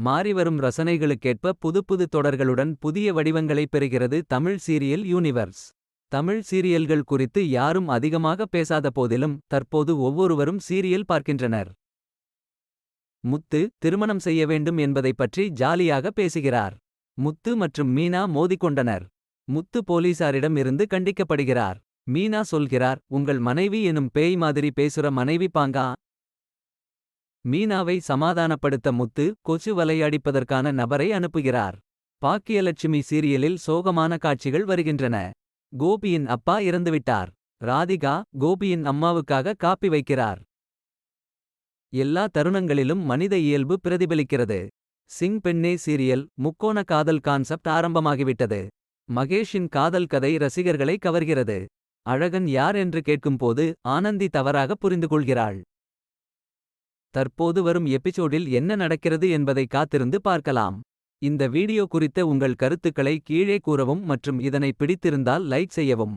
மாறிவரும் ரசனைகளுக்கேற்ப புதுப்புது தொடர்களுடன் புதிய வடிவங்களைப் பெறுகிறது தமிழ் சீரியல் யூனிவர்ஸ். தமிழ் சீரியல்கள் குறித்து யாரும் அதிகமாக பேசாத போதிலும். தற்போது ஒவ்வொருவரும் சீரியல் பார்க்கின்றனர். முத்து திருமணம் செய்ய வேண்டும் என்பதைப் பற்றி ஜாலியாக பேசுகிறார். முத்து மற்றும் மீனா மோதிக்கொண்டனர். முத்து போலீசாரிடம் இருந்து கண்டிக்கப்படுகிறார். மீனா சொல்கிறார் உங்கள் மனைவி எனும் பேய் மாதிரி பேசுற மனைவி பாங்கா. மீனாவை சமாதானப்படுத்த முத்து கொசு வலையடிப்பதற்கான நபரை அனுப்புகிறார். பாக்கியலட்சுமி சீரியலில் சோகமான காட்சிகள் வருகின்றன. கோபியின் அப்பா இறந்துவிட்டார். ராதிகா கோபியின் அம்மாவுக்காக காப்பி வைக்கிறார். எல்லா தருணங்களிலும் மனித இயல்பு பிரதிபலிக்கிறது. சிங் பெண்ணே சீரியல் முக்கோண காதல் கான்செப்ட் ஆரம்பமாகிவிட்டது. மகேஷின் காதல் கதை ரசிகர்களை கவர்கிறது. அழகன் யார் என்று கேட்கும்போது ஆனந்தி தவறாக புரிந்துகொள்கிறாள். தற்போது வரும் எபிசோடில் என்ன நடக்கிறது என்பதை காத்திருந்து பார்க்கலாம். இந்த வீடியோ குறித்த உங்கள் கருத்துக்களை கீழே கூறவும் மற்றும் இதனை பிடித்திருந்தால் லைக் செய்யவும்.